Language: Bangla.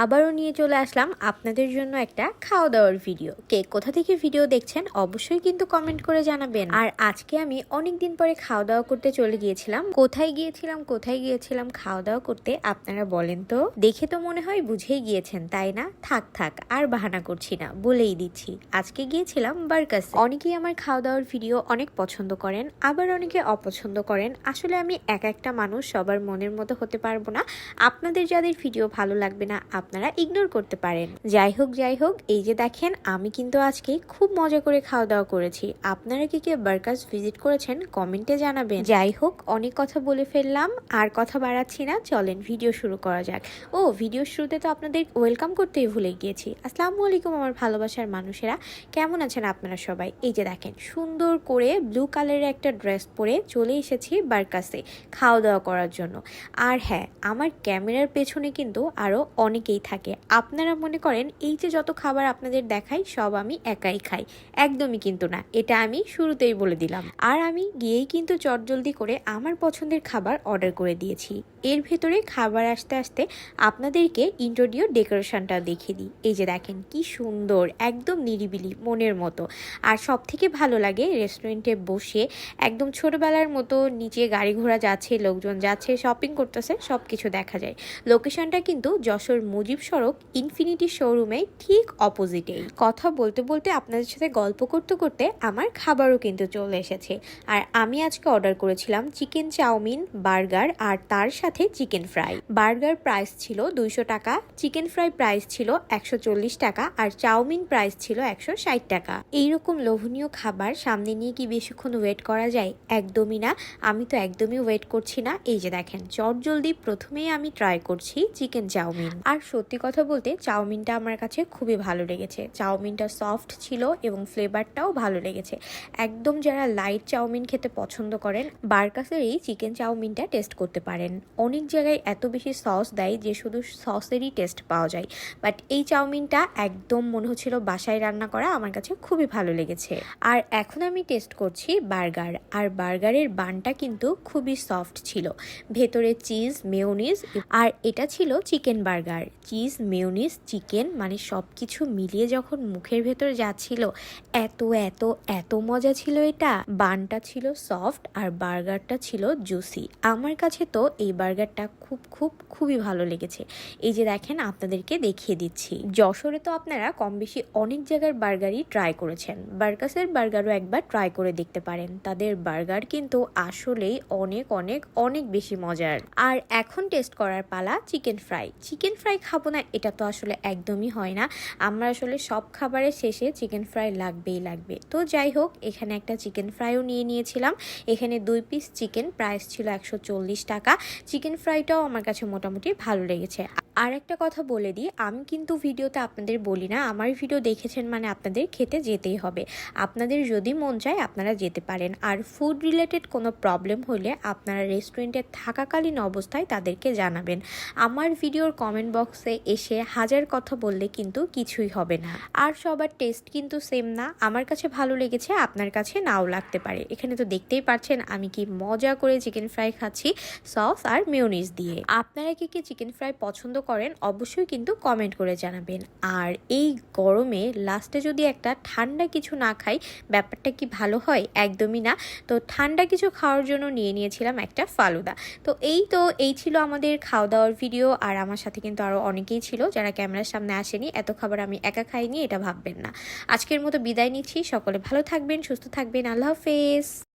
আবারও নিয়ে চলে আসলাম আপনাদের জন্য একটা খাওয়া দাওয়ার ভিডিও কে কোথা থেকে ভিডিও দেখছেন অবশ্যই কিন্তু কমেন্ট করে জানাবেন। আর আজকে আমি অনেক দিন পরে খাওয়া দাওয়া করতে চলে গিয়েছিলাম। কোথায় গিয়েছিলাম কোথায় গিয়েছিলাম খাওয়া দাওয়া করতে আপনারা বলেন তো? দেখে তো মনে হয় বুঝেই গিয়েছেন, তাই না? থাক থাক, আর বাহানা করছি না, বলেই দিচ্ছি। আজকে গিয়েছিলাম বার্কাসে অনেকেই আমার খাওয়া দাওয়ার ভিডিও অনেক পছন্দ করেন, আবার অনেকে অপছন্দ করেন। আসলে আমি এক একটা মানুষ সবার মনের মতো হতে পারব না। আপনাদের যাদের ভিডিও ভালো লাগবে না আপনারা ইগনোর করতে পারেন। যাই হোক যাই হোক এই যে দেখেন, আমি কিন্তু আজকে খুব মজা করে খাওয়া দাওয়া করেছি। আপনারা কি কে বার্কাস ভিজিট করেছেন কমেন্টে জানাবেন। যাই হোক অনেক কথা বলে ফেললাম, আর কথা বাড়াচ্ছি না, চলেন ভিডিও শুরু করা যাক। ও ভিডিও শুরুতে তো আপনাদের ওয়েলকাম করতেই ভুলে গিয়েছি। আসসালামু আলাইকুম আমার ভালোবাসার মানুষেরা, কেমন আছেন আপনারা সবাই? এই যে দেখেন, সুন্দর করে ব্লু কালারের একটা ড্রেস পরে চলে এসেছি বার্কাসে খাওয়া দাওয়া করার জন্য। আর হ্যাঁ আমার ক্যামেরার পেছনে কিন্তু আরও অনেকেই থাকে। আপনারা মনে করেন, এই যে যত খাবার আপনাদের দেখাই, সব আমি একাই খাই। একদমই কিন্তু না। এটা আমি শুরুতেই বলে দিলাম। আর আমি গিয়েই কিন্তু চটজলদি করে আমার পছন্দের খাবার অর্ডার করে দিয়েছি। এর ভেতরে খাবার আসতে আসতে আপনাদেরকে ইন্ট্রোডিও ডেকোরেশনটা দেখিয়ে দিই। এই যে দেখেন, কি সুন্দর, একদম নিরিবিলি, মনের মতো। আর সব থেকে ভালো লাগে রেস্টুরেন্টে বসে একদম ছোটবেলার মতো নিচে গাড়ি ঘোড়া যাচ্ছে, লোকজন যাচ্ছে শপিং করতেছে সব কিছু দেখা যায়। লোকেশনটা কিন্তু যশোর মুজিব সড়ক ইনফিনিটি শোরুমে ঠিক অপোজিটে কথা বলতে বলতে আপনাদের সাথে গল্প করতে করতে আমার খাবারও কিন্তু চলে এসেছে। আর আমি আজকে অর্ডার করেছিলাম চিকেন চাউমিন বার্গার আর তার সাথে চিকেন ফ্রাই বার্গার প্রাইস ছিল দুইশো টাকা চিকেন ফ্রাই প্রাইস ছিল একশো চল্লিশ টাকা আর চাউমিন প্রাইস ছিল একশো ষাট টাকা। এইরকম লোভনীয় খাবার সামনে নিয়ে কি বেশিক্ষণ ওয়েট করা যায়? একদমই না। আমি তো একদমই ওয়েট করছি না। এই যে দেখেন চট জলদি প্রথমেই আমি ট্রাই করছি চিকেন চাউমিন। আর সত্যি কথা বলতে চাউমিনটা আমার কাছে খুবই ভালো লেগেছে। চাউমিনটা সফট ছিল এবং ফ্লেভারটাও ভালো লেগেছে। একদম যারা লাইট চাউমিন খেতে পছন্দ করেন, বার্কাসের এই চিকেন চাউমিনটা টেস্ট করতে পারেন। অনেক জায়গায় এত বেশি সস দেয় যে শুধু সসেরই টেস্ট পাওয়া যায়। বাট এই চাউমিনটা একদম মনে হচ্ছিল বাসায় রান্না করা আমার কাছে খুবই ভালো লেগেছে। আর এখন আমি টেস্ট করছি বার্গার। আর বার্গারের বানটা কিন্তু খুবই সফট ছিল। ভেতরে চিজ মেয়োনিজ আর এটা ছিল chicken burger cheese mayonnaise chicken মানে সব কিছু মিলিয়ে যখন মুখের ভেতরে যাচ্ছিল এত এত এত মজা ছিল এটা। বানটা ছিল সফট আর বার্গারটা ছিল জুসি। আমার কাছে তো এই বার্গারটা খুব খুব, খুবই ভালো লেগেছে। এই যে দেখেন, আপনাদেরকে দেখিয়ে দিচ্ছি। যশোরে তো আপনারা কম বেশি অনেক জায়গার বার্গারই ট্রাই করেছেন। বার্গাসের বার্গারও একবার ট্রাই করে দেখতে পারেন। তাদের বার্গার কিন্তু আসলেই অনেক অনেক অনেক বেশি মজার। আর এখন টেস্ট করার পালা চিকেন ফ্রাই। চিকেন ফ্রাই খাব না, এটা তো আসলে একদমই হয় না। আমরা আসলে সব খাবারের শেষে চিকেন ফ্রাই লাগবেই লাগবে। তো যাই হোক, এখানে একটা চিকেন ফ্রাইও নিয়ে নিয়েছিলাম। এখানে দুই পিস চিকেন প্রাইস ছিল একশো চল্লিশ টাকা। চিকেন ফ্রাইটাও আমার কাছে মোটামুটি ভালো লেগেছে। আর একটা কথা বলে দিই, আমি কিন্তু ভিডিওতে আপনাদের বলি না, আমার ভিডিও দেখেছেন মানে আপনাদের খেতে যেতেই হবে। আপনাদের যদি মন চায়, আপনারা যেতে পারেন। আর ফুড রিলেটেড কোনো প্রবলেম হলে আপনারা রেস্টুরেন্টে থাকাকালীন অবস্থায় তাদেরকে জানাবেন। আমার ভিডিওর কমেন্ট বক্সে এসে হাজার কথা বললে কিন্তু কিছুই হবে না। আর সবার টেস্ট কিন্তু সেম না। আমার কাছে ভালো লেগেছে, আপনার কাছে নাও লাগতে পারে। এখানে তো দেখতেই পাচ্ছেন আমি কি মজা করে চিকেন ফ্রাই খাচ্ছি সস আর মেয়োনিজ দিয়ে। আপনারা কি কি চিকেন ফ্রাই পছন্দ করেন, অবশ্যই কিন্তু কমেন্ট করে জানাবেন। আর এই গরমে লাস্টে যদি একটা ঠান্ডা কিছু না খাই, ব্যাপারটা কি ভালো হয়? একদমই না। তো ঠান্ডা কিছু খাওয়ার জন্য নিয়ে নিয়েছিলাম একটা ফালুদা। তো এই তো, এই ছিল আমাদের খাওয়া দাওয়ার ভিডিও আর আমার সাথে কিন্তু আরও অনেকেই ছিল যারা ক্যামেরার সামনে আসেনি, এত খাবার আমি একা খাইনি, এটা ভাববেন না। আজকের মতো বিদায় নিচ্ছি, সকলে ভালো থাকবেন, সুস্থ থাকবেন, আল্লাহ হাফেজ।